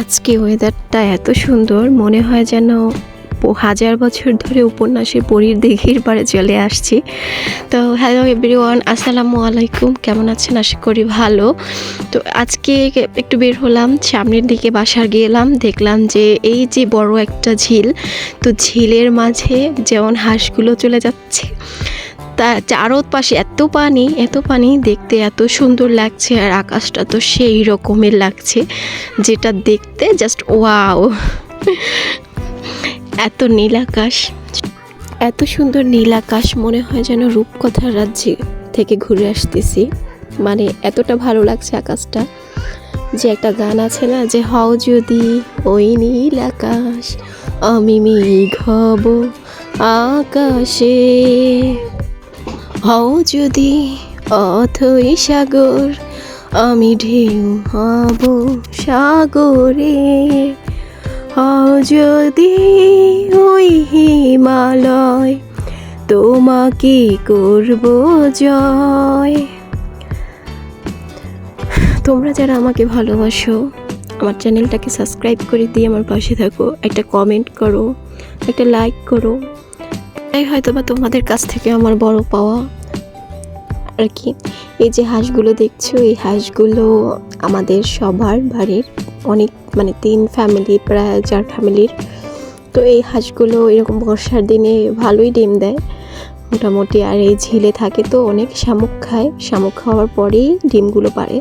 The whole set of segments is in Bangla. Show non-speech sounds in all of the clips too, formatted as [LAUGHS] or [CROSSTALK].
আজকে ওয়েদারটা এত সুন্দর, মনে হয় যেন হাজার বছর ধরে উপন্যাসের পরীর দিঘির পাড়ে চলে আসছি। তো হ্যালো এভরিওয়ান আসসালামু আলাইকুম, কেমন আছেন? আশা করি ভালো। তো আজকে একটু বের হলাম, সামনের দিকে বাসার গেলাম, দেখলাম যে এই যে বড় একটা ঝিল, তো ঝিলের মাঝে যেমন হাঁসগুলো চলে যাচ্ছে তা চারোপাশে এত পানি এত পানি দেখতে এত সুন্দর লাগছে আর আকাশটা তো সেই রকমের লাগছে যেটা দেখতে জাস্ট ওয়াও এত নীল আকাশ, এত সুন্দর নীল আকাশ, মনে হয় যেন রূপকথার রাজ্যে থেকে ঘুরে আসতেছি। মানে এতটা ভালো লাগছে আকাশটা যে একটা গান আছে না যে, হও যদি ওই নীল আকাশ, আমি মেঘ হব আকাশে। হও যদি অথই সাগর, আমি ঢেউ হব সাগরে। হও যদি ওই হিমালয়, তোমাকে করব জয়। তোমরা যারা আমাকে ভালোবাসো, আমার চ্যানেলটাকে সাবস্ক্রাইব করে দিয়ে আমার পাশে থাকো, একটা কমেন্ট করো, একটা লাইক করো। এই হয়তো বা তোমাদের কাছ থেকে আমার বড় পাওয়া আর কি। এই যে হাঁসগুলো দেখছ, এই হাঁসগুলো আমাদের সবার বাড়ির অনেক মানে তিন ফ্যামিলি প্রায় চার ফ্যামিলির তো এই হাঁসগুলো এরকম বর্ষার দিনে ভালোই ডিম দেয়। মোটামুটি আর এই ঝিলে থাকে তো অনেক শামুক খায়। শামুক খাওয়ার পরেই ডিমগুলো পারে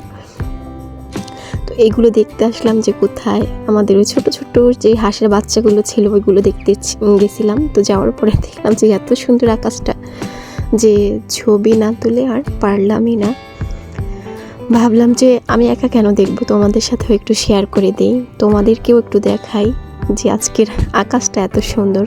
তো এইগুলো দেখতে আসলাম যে কোথায়। আমাদের ওই ছোটো ছোটো যে হাঁসের বাচ্চাগুলো ছিল, ওইগুলো দেখতে গেছিলাম। তো যাওয়ার পরে [LAUGHS] দেখলাম যে এত সুন্দর আকাশটা যে ছবি না তুলে আর পারলামই না। ভাবলাম যে আমি একা কেন দেখব? তোমাদের সাথেও একটু শেয়ার করে দিই। তোমাদেরকেও একটু দেখাই যে আজকের আকাশটা এত সুন্দর।